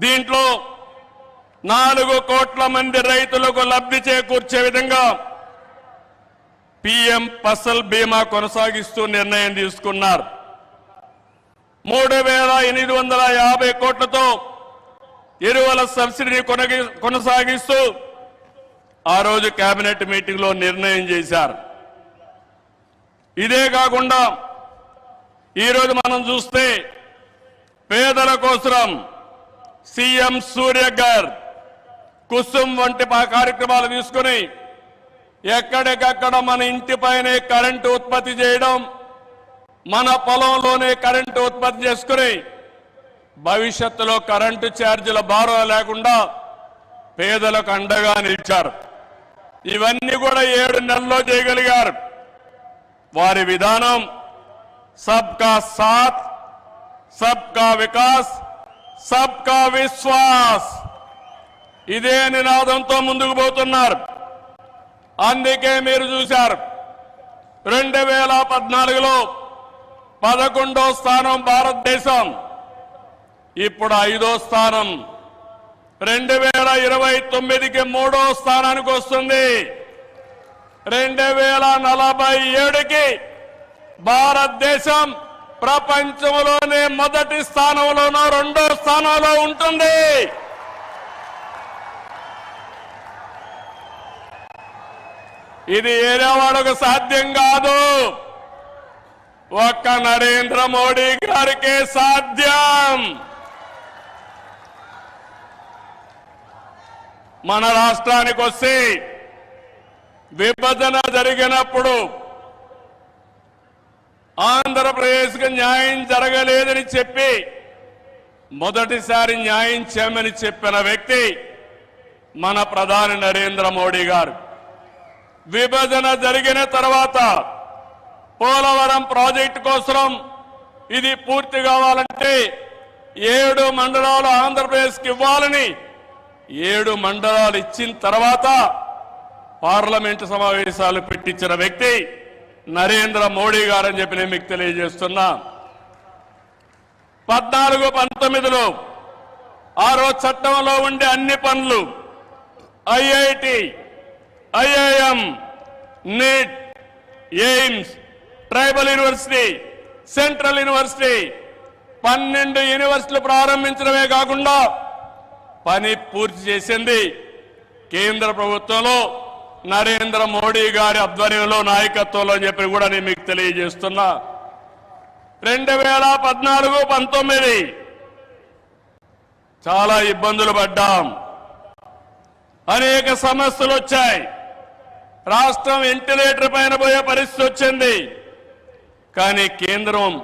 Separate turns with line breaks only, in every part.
దీంట్లో నాలుగు కోట్ల మంది రైతులకు లబ్ధి చేకూర్చే విధంగా పిఎం ఫసల్ బీమా కొనసాగిస్తూ నిర్ణయం తీసుకున్నారు. మూడు వేల ఎనిమిది వందల యాభై కోట్లతో ఎరువుల సబ్సిడీని కొనగి- కొనసాగిస్తూ ఆ రోజు కేబినెట్ మీటింగ్లో నిర్ణయం చేశారు. ఇదే కాకుండా ఈరోజు మనం చూస్తే పేదల కోసం సీఎం సూర్య గారు కుసుమ్ వంటి కార్యక్రమాలు తీసుకుని ఎక్కడికక్కడ మన ఇంటిపైనే కరెంటు ఉత్పత్తి చేయడం మన పొలంలోనే కరెంటు ఉత్పత్తి చేసుకుని భవిష్యత్తులో కరెంటు ఛార్జీల భారం లేకుండా పేదలకు అండగా నిలిచారు. ఇవన్నీ కూడా ఏడు నెలల్లో చేయగలిగారు. వారి విధానం సబ్కా సాత్ సబ్కా వికాస్ సబ్కా విశ్వాస్. ఇదే నినాదంతో ముందుకు పోతున్నారు. అందుకే మీరు చూశారు. రెండు వేల పద్నాలుగులో పదకొండో స్థానం భారతదేశం. ఇప్పుడు ఐదో స్థానం. రెండు వేల ఇరవై తొమ్మిదికి మూడో స్థానానికి వస్తుంది. రెండు వేల నలభై ఏడుకి భారతదేశం ప్రపంచంలోనే మొదటి స్థానంలోనో రెండో స్థానంలో ఉంటుంది. ఇది ఏరేవాడకు సాధ్యం కాదు. ఒక్క నరేంద్ర మోడీ గారికే సాధ్యం. మన రాష్ట్రానికి వస్తే విభజన జరిగినప్పుడు ఆంధ్రప్రదేశ్కు న్యాయం జరగలేదని చెప్పి మొదటిసారి న్యాయం చేయమని చెప్పిన వ్యక్తి మన ప్రధాని నరేంద్ర మోడీ గారు. విభజన జరిగిన తర్వాత పోలవరం ప్రాజెక్టు కోసం ఇది పూర్తి కావాలంటే ఏడు మండలాలు ఆంధ్రప్రదేశ్కి ఇవ్వాలని ఏడు మండలాలు ఇచ్చిన తర్వాత పార్లమెంటు సమావేశాలు పెట్టించిన వ్యక్తి నరేంద్ర మోడీ గారని చెప్పి నేను మీకు తెలియజేస్తున్నా. పద్నాలుగు పంతొమ్మిదిలో ఆ రోజు చట్టంలో ఉండే అన్ని పనులు IIT IIM NEET AIIMS tribal university central university పన్నెండు యూనివర్సిటీలు ప్రారంభించడమే కాకుండా పని పూర్తి చేసింది కేంద్ర ప్రభుత్వంలో. నరేంద్ర మోడీ గారి ఆధ్వర్యంలో నాయకత్వంలో అని చెప్పి కూడా నేను మీకు తెలియజేస్తున్నా. రెండు వేల పద్నాలుగు పంతొమ్మిది చాలా ఇబ్బందులు పడ్డాం. అనేక సమస్యలు వచ్చాయి. రాష్ట్రం వెంటిలేటర్ పైన పోయే పరిస్థితి వచ్చింది. కానీ కేంద్రం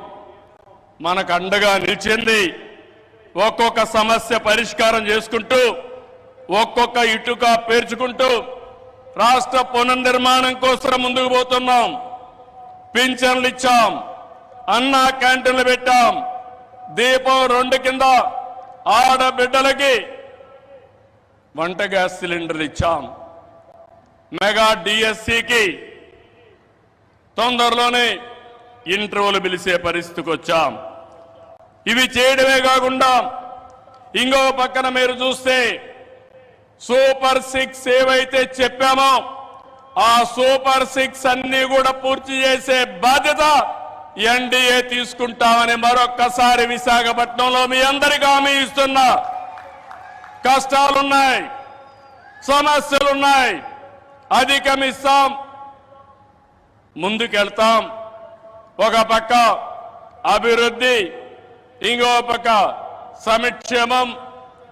మనకు అండగా నిలిచింది. ఒక్కొక్క సమస్య పరిష్కారం చేసుకుంటూ ఒక్కొక్క ఇటుక పేర్చుకుంటూ రాష్ట్ర పునర్నిర్మాణం కోసం ముందుకు పోతున్నాం. పింఛన్లు ఇచ్చాం. అన్నా క్యాంటీన్లు పెట్టాం. దీపం రెండు కింద ఆడబిడ్డలకి వంట గ్యాస్ సిలిండర్లు ఇచ్చాం. మెగా డిఎస్సికి తొందరలోనే ఇంటర్వ్యూలు పిలిచే పరిస్థితికి వచ్చాం. ఇవి చేయడమే కాకుండా ఇంకో పక్కన మీరు చూస్తే సూపర్ సిక్స్ ఏవైతే చెప్పామో ఆ సూపర్ సిక్స్ అన్ని కూడా పూర్తి చేసే బాధ్యత ఎన్డీఏ తీసుకుంటామని మరొక్కసారి విశాఖపట్నంలో మీ అందరికీ హామీ ఇస్తున్నా. కష్టాలున్నాయి సమస్యలున్నాయి అధిగమిస్తాం ముందుకెళ్తాం. ఒక పక్క అభివృద్ధి ఇంకో పక్క సంక్షేమం